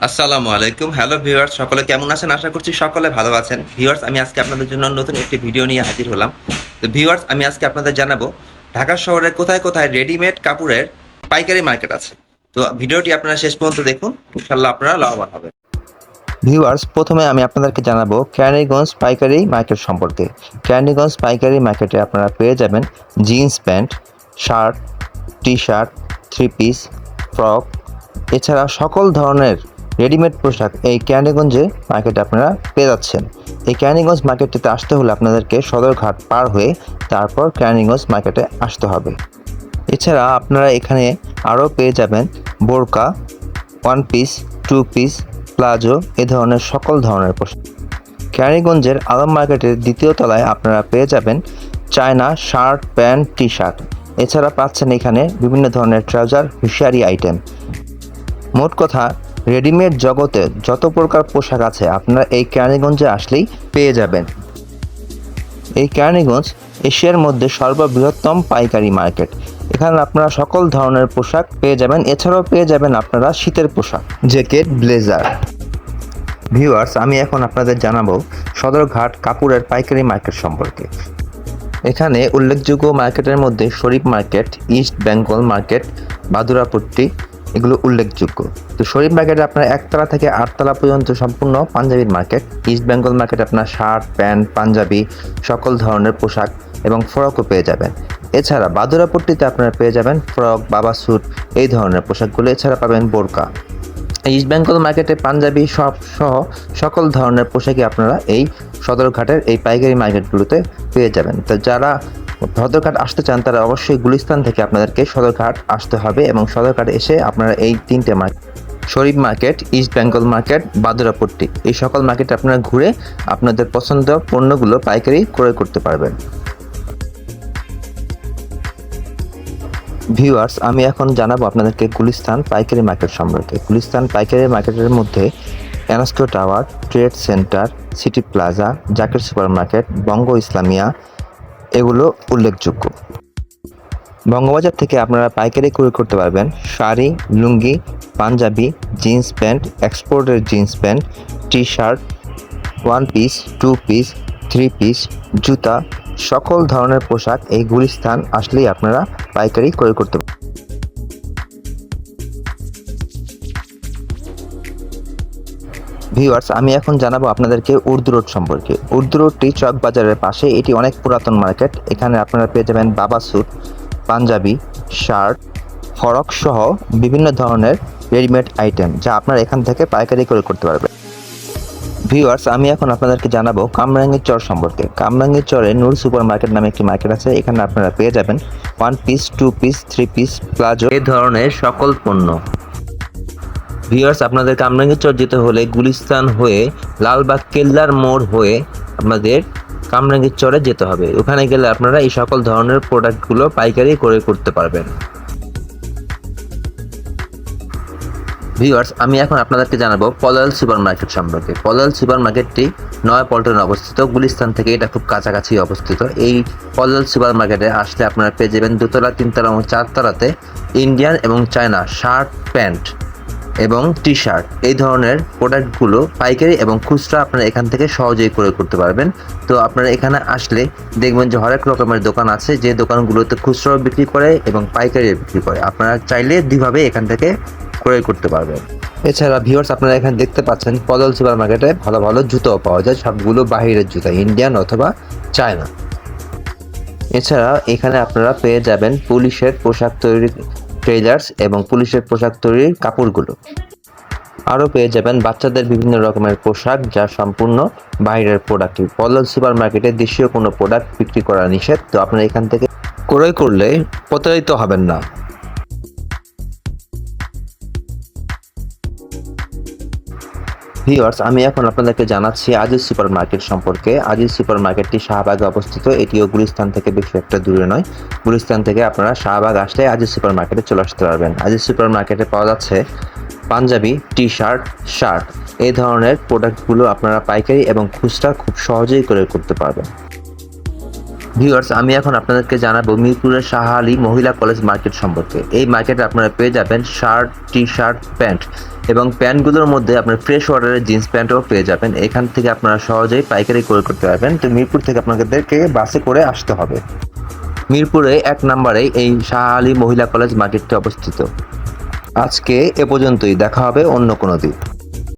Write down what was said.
আসসালামু আলাইকুম। Hello viewers সকলে কেমন আছেন? আশা করছি সকলে ভালো আছেন। ভিউয়ার্স আমি আজকে আপনাদের জন্য নতুন একটি ভিডিও নিয়ে হাজির হলাম। তো ভিউয়ার্স আমি আজকে আপনাদের জানাব, ঢাকা শহরে কোথায় কোথায় রেডিমেড কাপড়ের পাইকারি মার্কেট আছে? তো ভিডিওটি আপনারা শেষ পর্যন্ত দেখুন। ইনশাল্লাহ আপনারা লাভবান হবেন। ভিউয়ার্স প্রথমে আমি আপনাদেরকে জানাব ক্যানিগঞ্জ পাইকারি মার্কেট সম্পর্কে। ক্যানিগঞ্জ পাইকারি মার্কেটে আপনারা পেয়ে যাবেন jeans pant shirt T shirt three piece frock এছাড়া সকল ধরনের রেডিমেড পোশাক এই ক্যানিগঞ্জে মার্কেটে আপনারা পেয়ে যাচ্ছেন। এই ক্যানিগঞ্জ মার্কেটটিতে আসতে হলে আপনাদেরকে সদরঘাট পার হয়ে তারপর ক্যানিগঞ্জ মার্কেটে আসতে হবে। এছাড়া আপনারা এখানে আরও পেয়ে যাবেন বোরকা, one piece, two piece, palazzo এ ধরনের সকল ধরনের পোশাক। ক্যারিগঞ্জের আলম মার্কেটের দ্বিতীয় তলায় আপনারা পেয়ে যাবেন China shirt, pant T shirt এছাড়া পাচ্ছেন এখানে বিভিন্ন ধরনের ট্রাউজার, হুঁশিয়ারি আইটেম। মোট কথা রেডিমেড জগতে যত প্রকার পোশাক আছে, আপনারা এই ক্যানিগঞ্জে আসলেই পেয়ে যাবেন। এই ক্যানিগঞ্জ এশিয়ার মধ্যে সর্ববৃহত্তম পাইকারি মার্কেট। এখানে আপনারা সকল ধরনের পোশাক পেয়ে যাবেন। এছাড়াও পেয়ে যাবেন আপনারা শীতের পোশাক, জ্যাকেট, ব্লেজার। ভিউয়ার্স, আমি এখন আপনাদের জানাব সদরঘাট কাপুরের পাইকারি মার্কেট সম্পর্কে। এখানে উল্লেখযোগ্য মার্কেটের মধ্যে Sharif market, East Bengal market, Badurapatti এগুলো উল্লেখযোগ্য। তো শরীফ মার্কেটে আপনার একতলা থেকে আটতলা পর্যন্ত সম্পূর্ণ পাঞ্জাবির মার্কেট ইস্ট বেঙ্গল মার্কেটে আপনার শার্ট, প্যান্ট, পাঞ্জাবি, সকল ধরনের পোশাক এবং ফ্রকও পেয়ে যাবেন। এছাড়া বাদুরাপট্টিতে আপনারা পেয়ে যাবেন ফ্রক, বাবা স্যুট, এই ধরনের পোশাকগুলো। এছাড়া পাবেন বোরকা। ইস্ট বেঙ্গল মার্কেটে পাঞ্জাবি সব সহ সকল ধরনের পোশাকই আপনারা এই সদরঘাটের এই পাইকারি মার্কেটগুলোতে পেয়ে যাবেন। তো যারা সদরঘাট আসতে চান, তারা অবশ্যই গুলিস্তান থেকে আপনাদেরকে সদরঘাট আসতে হবে এবং সদরঘাট এসে আপনারা এই তিনটে market Sharif market, East Bengal market, Badurapatti, এই সকল মার্কেটে আপনারা ঘুরে আপনাদের পছন্দ পণ্যগুলো পাইকারি ক্রয় করতে পারবেন। ভিউয়ার্স, আমি এখন জানাব আপনাদেরকে গুলিস্তান পাইকারি মার্কেট সম্পর্কে। গুলিস্তান পাইকারি মার্কেটের মধ্যে এনস্কো tower trade centre city plaza Zaker super market Banga Islamia এগুলো উল্লেখযোগ্য। বঙ্গবাজার থেকে আপনারা পাইকারি ক্রয় করতে পারবেন শাড়ি, লুঙ্গি, পাঞ্জাবি, জিন্স প্যান্ট, এক্সপোর্টের jeans pant T shirt one piece, two piece, three piece, জুতা, সকল ধরনের পোশাক এই গুলিস্থান আসলেই আপনারা পাইকারি ক্রয় করতে পারবেন ভিউয়ার্স আমি এখন জানাব আপনাদেরকে উর্দু রোড সম্পর্কে। উর্দু রোডটি চক বাজারের পাশে, এটি অনেক পুরাতন মার্কেট। এখানে আপনারা পেয়ে যাবেন বাবা স্যুট, পাঞ্জাবি, শার্ট, ফরক সহ বিভিন্ন ধরনের রেডিমেড আইটেম, যা আপনারা এখান থেকে পাইকারি করে করতে পারবেন। ভিউয়ার্স, আমি এখন আপনাদেরকে জানাব কামরাঙ্গীর চর সম্পর্কে। কামরাঙ্গীর চরে নূর সুপার মার্কেট নামে একটি মার্কেট আছে, এখানে আপনারা পেয়ে যাবেন one piece two piece three piece palazzo এই ধরনের সকল পণ্য। ভিউয়ার্স আপনাদের কামরাঙ্গীর চর যেতে হলে গুলিস্তান হয়ে লালবাগ কেল্লার মোড় হয়ে আপনাদের কামরাঙ্গীর চরে যেতে হবে। ওখানে গেলে আপনারা এই সকল ধরনের প্রোডাক্টগুলো পাইকারি করে করতে পারবেন। ভিউয়ার্স আমি এখন আপনাদেরকে জানাব পলাল সুপার মার্কেট সম্পর্কে। পলাল সুপার মার্কেটটি নয় পল্টনে অবস্থিত। গুলিস্তান থেকে এটা খুব কাছাকাছি অবস্থিত। এই পলাল সুপার মার্কেটে আসলে আপনারা পেয়ে যাবেন দুতলা, তিনতলা এবং চারতলাতে ইন্ডিয়ান এবং চায়না শার্ট প্যান্ট। এবং টি শার্ট এই ধরনের প্রোডাক্টগুলো পাইকারি এবং খুচরা আপনারা এখান থেকে সহজেই ক্রয় করতে পারবেন। তো আপনারা এখানে আসলে দেখবেন যে হরেক রকমের দোকান আছে, যে দোকানগুলোতে খুচরাও বিক্রি করে এবং পাইকারিও বিক্রি করে। আপনারা চাইলে দুইভাবে এখান থেকে ক্রয় করতে পারবেন। এছাড়া ভিউয়ার্স আপনারা এখানে দেখতে পাচ্ছেন, পদল সুপার মার্কেটে ভালো ভালো জুতোও পাওয়া যায়। সবগুলো বাহিরের জুতা ইন্ডিয়ান অথবা চায়না এছাড়া এখানে আপনারা পেয়ে যাবেন পুলিশের পোশাক তৈরির ট্রেলার্স এবং পুলিশের পোশাক তৈরির কাপড়গুলো। আরও পেয়ে যাবেন বাচ্চাদের বিভিন্ন রকমের পোশাক যা সম্পূর্ণ বাইরের প্রোডাক্ট পল্লব সুপার মার্কেটে দেশীয় কোনো প্রোডাক্ট বিক্রি করা নিষেধ, তো আপনারা এখান থেকে ক্রয় করলে প্রতারিত হবেন না। ভিওয়ার্স আমি এখন আপনাদেরকে জানাচ্ছি আজিজ সুপার মার্কেট সম্পর্কে। আজিজ সুপার মার্কেটটি শাহবাগে অবস্থিত। এটিও গুলিস্তান থেকে বেশি একটা দূরে নয়। গুলিস্তান থেকে আপনারা শাহবাগ আসলে আজিজ সুপার মার্কেটে চলে আসতে পারবেন। আজিজ সুপার মার্কেটে পাওয়া যাচ্ছে পাঞ্জাবি টি শার্ট। শার্ট এই ধরনের প্রোডাক্টগুলো আপনারা পাইকারি এবং খুচরা খুব সহজেই করে করতে পারবেন। ভিউয়ার্স আমি এখন আপনাদেরকে জানাব মিরপুরের শাহ আলী মহিলা কলেজ মার্কেট সম্পর্কে। এই মার্কেটে আপনারা পেয়ে যাবেন শার্ট টি শার্ট প্যান্ট এবং প্যান্টগুলোর মধ্যে আপনার ফ্রেশ অর্ডারের জিন্স প্যান্টও পেয়ে যাবেন। এখান থেকে আপনারা সহজেই পাইকারি ক্রয় করতে পারবেন। তো মিরপুর থেকে আপনাদেরকে বাসে করে আসতে হবে। মিরপুরে এক নম্বরে এই শাহ আলী মহিলা কলেজ মার্কেটটি অবস্থিত। আজকে এ পর্যন্তই। দেখা হবে অন্য কোনো দিন।